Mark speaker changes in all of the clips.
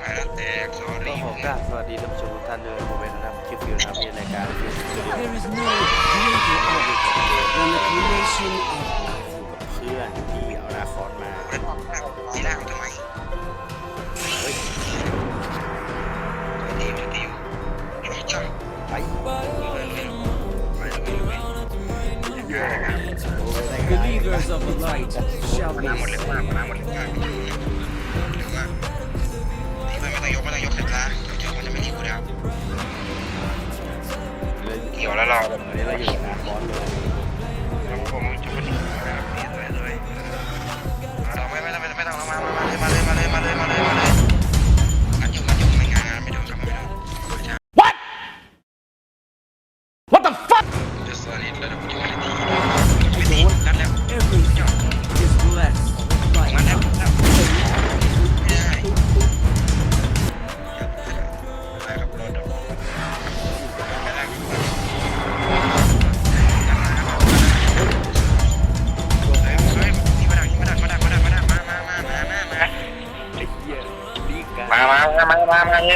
Speaker 1: มาแล้วแตกสอ
Speaker 2: ก็
Speaker 1: รี่
Speaker 2: ผมก็สวัสดีท่านผู้ชมทุกท่านด้วยผมเป็นนะครับคิวฟิวนะครับมีรายการฟิวสตูดิโอ
Speaker 3: There is no greater art than the creation of
Speaker 2: เกี่
Speaker 1: ยวแล้ว
Speaker 2: เราวันนี้เราอยู่กับนาคอนเลย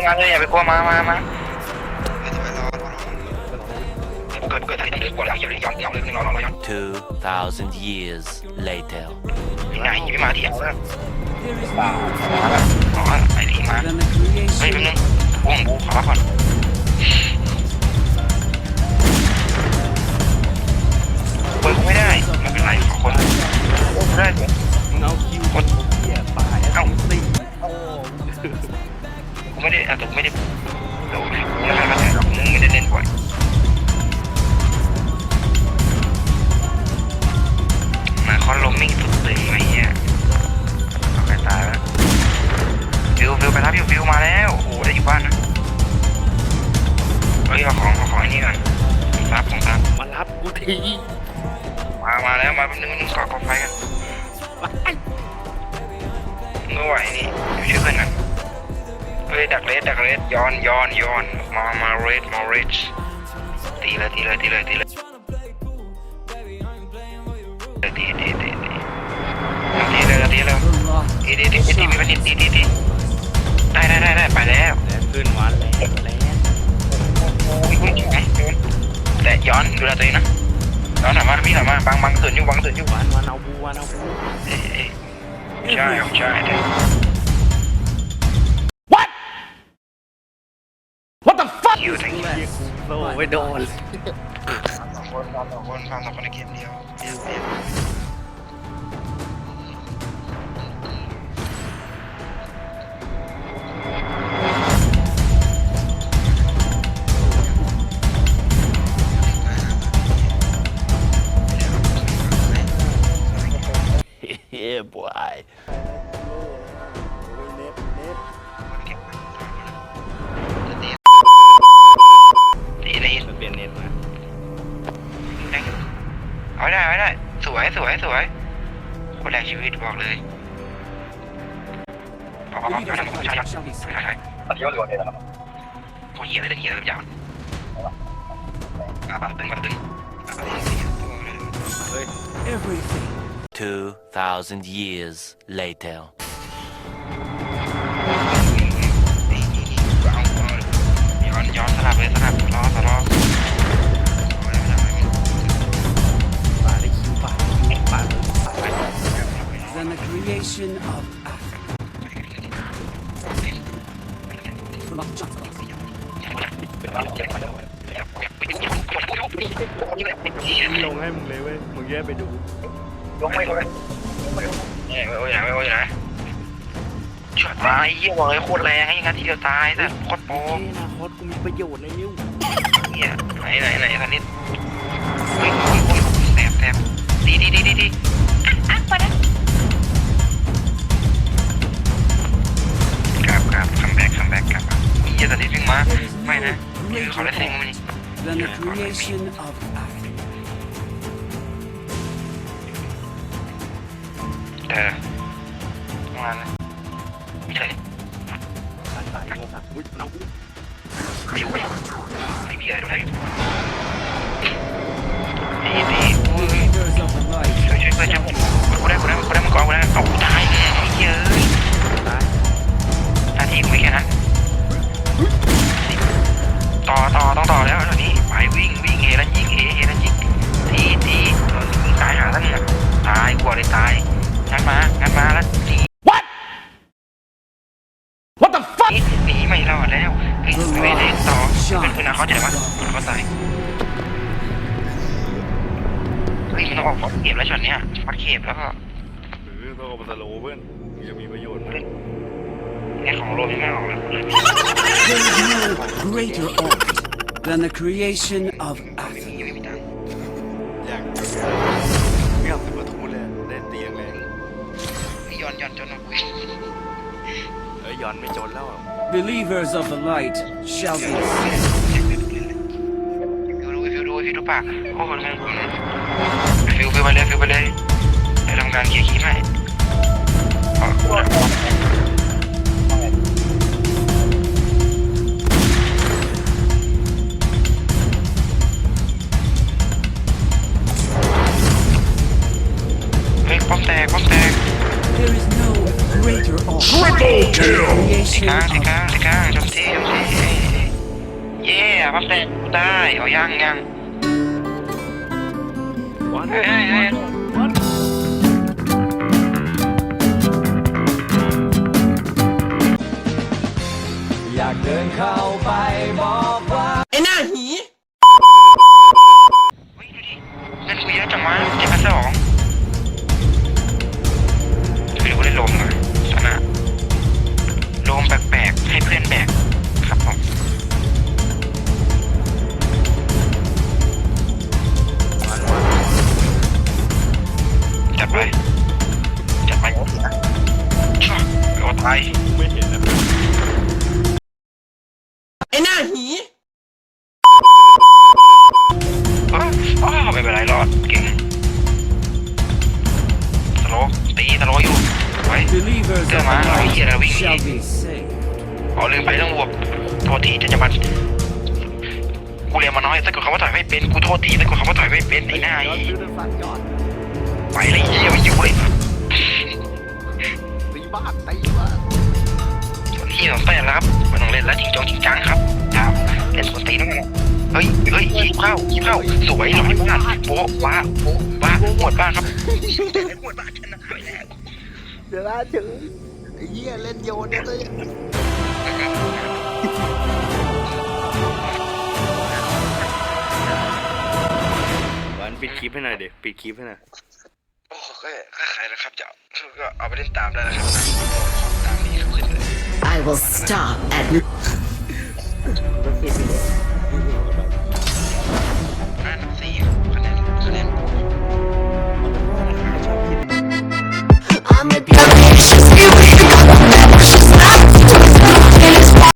Speaker 1: เลยมาเลยอย่า
Speaker 2: ไป
Speaker 1: กลัวมามามาเกิดเกิดอะไรขึ้นกลัวแล้วอย่าเลยย้อนย้อนเลยรอรอรอย้อน
Speaker 4: 2,000 years later.
Speaker 1: ไหนไม่มาที่เอาแล้ว
Speaker 3: there is
Speaker 1: อ๋อไอ้ที่มาเฮ้ยแป๊บนึงวงบูขอก่อนเปิดไม่ได้ไม่เป็นไรขอคนได้เลย
Speaker 2: มึงเอาคิวคนเหี้ยป่า
Speaker 1: ไม่ได้อาจจะไม่ได้เดี๋ยวไม่ใช่กระแสหรอกมึงไม่ได้เล่นบ่อยมาคอนลมมิ่งสุดตึงไอ้เหี้ยเอาไปตายแล้วฟิวฟิวไปรับฟิวฟิวมาแล้วโอ้โหได้อยู่บ้านนะเฮ้ยเอาของเอาของไอ้นี่ก่อนของซับของซับ
Speaker 2: มารับกูที
Speaker 1: มามาแล้วมาแป๊บนึงนึงก่อกองไฟกันเมื่อไหวนี่อยู่ชื่อเพื่อนกัน เฮ้ยดักเลสดักเลสย้อนย้อนย้อนมามาเรดมาเรดตีเลยตีเลยตีเลยตีเลยตีตีตีตีตีเลยตีเลย
Speaker 3: the lost
Speaker 1: ตีตีตีตีมีปัญหาตีตีตีได้ได้ได้ได้ไปแล้ว
Speaker 2: แล้วขึ้นมาแล้วแล้ว
Speaker 1: โอ้ยคุณไหนแต่ย้อนดูแลตัวเองนะย้อนถามมาพี่ถามมาบังบังตื่นอยู่บังตื่นอยู่
Speaker 2: วันวันเอาบูวันเอาบู
Speaker 1: เอ้ยใช่ใช่
Speaker 2: โลไม่โดน
Speaker 1: สองคนสองคนฟังสองคนในเกมเดียวเดียวเดียว
Speaker 4: Yeah, boy.
Speaker 1: ตี
Speaker 2: เอา
Speaker 1: ได้เอาได้ สวยสวยสวยคนแรกชีวิตบอกเลยพอพอพอ
Speaker 3: believers
Speaker 1: ใช่
Speaker 3: of the
Speaker 1: ใช่
Speaker 3: light shall be
Speaker 1: ใช่
Speaker 3: saved
Speaker 1: ใช่ตัดยอดเลยนะครับโคเหี้ยเลยเหี้ยเลยยาวอะปาตึงปาตึง
Speaker 2: เฮ้ย
Speaker 3: everything
Speaker 4: 2,000 years later.
Speaker 3: Creation of Africa
Speaker 2: ลงให้มึงเลยเว้ย มึงแย่ไปดู
Speaker 1: ลงไม่ลงเอ้ยโอ้ยนะโอ้ยนะช็อตตายเยี่ยบอกเลยโคตรแรงให้งั้นทีเดียวตายแต่โคตรโป
Speaker 2: โอ้นาคตกูมีประโยชน์เลยนิ้ว
Speaker 1: เนี่ยไหนไหนไหนสันนิดเฮ้ยโอ้ยโอ้ยแสบแสบดีดีดีดี คือเขาได้เซ็งมานี่
Speaker 3: than the creation of Africa
Speaker 1: เออประม
Speaker 2: เลยตา
Speaker 1: ยงัดมางัด
Speaker 3: มาแล้
Speaker 1: วหนี What What the fuck หนีไม่รอดแล้วเฮ้ไปเล่นต่อเป็นคุณอาเขาเดี๋ยววาคนณเขาตายเฮ้ยมันต้องออกฟอสเก็บแล้วช็อตนี้ยฟอสเก็บแล้วก็
Speaker 2: หรือต้องเอาไปสโลว์เพื่นมจะมีประโยชน์มั้
Speaker 1: ยแค่ของโลไม่
Speaker 2: น่าออกแล้
Speaker 1: นี่ย้อนย้อนจนเอาคุย
Speaker 2: เอ้ยย้อนไม่จนแล้วอะ
Speaker 3: Believers of the light shall be
Speaker 1: ฟิวดูฟิวดูฟิวดูปากโอ้โหมึงฟิวฟิวไปเลยฟิวไปเลยเดี๋ยวทำการเคลียร์คีย์ให้
Speaker 3: greater art than the
Speaker 1: ตี
Speaker 3: creation
Speaker 1: กลางตี
Speaker 3: of
Speaker 1: กลางตีกลางจมตีจมตีเย้ป้อมแตกกูได้เอายังยัง
Speaker 2: วัน
Speaker 1: เฮ้ยเฮ้ยเฮ้ย
Speaker 3: อยากเดินเข้า
Speaker 2: ไม่เห็นนะ
Speaker 1: อ้าวอ้าวไม่เป็นไรรอดเก่งสโลว์ตีสโลว์อยู่ไว้
Speaker 3: Believers of the
Speaker 1: Come on,
Speaker 3: light
Speaker 1: here, we-
Speaker 3: shall be saved.
Speaker 1: เอาลืมไปต้องบวกโทษทีจะจะมันกูเรียนมาน้อยแต่กูคำว่าต่อยไม่เป็นกูโทษทีแต่กูคำว่าต่อยไม่เป็นไอ้หน้าไอ้ไปเลยเยี่ยมอยู่เว้ย
Speaker 2: ตี บ้านตีบ้าน
Speaker 1: ที่สองแต้มแล้วครับไมันต้องเล่นแล้วจริงจังจริงจังครับดาวเล่นสวนตีนั่นแหละเฮ้ยเฮ้ยยิงเข้ายิงเข้าสวยร้อยบ้านโป๊ะว้าโป๊ะว้าหมดบ้านครับหมดบ้านชนะไปแล้ว
Speaker 2: เดี๋ยวนะถึงไอ้เหี้ยเล่นโยนเนี่ยตัวเองวันปิดคลิปให้หน่อยเด็กปิดคลิปให้หน่อย
Speaker 1: โอ้ก็ก็ขายแล้วครับเจ้า ก็เอาไปเล่นตามได้แล้วครับตามนี้ครับขึ้นเลย
Speaker 5: I will stop at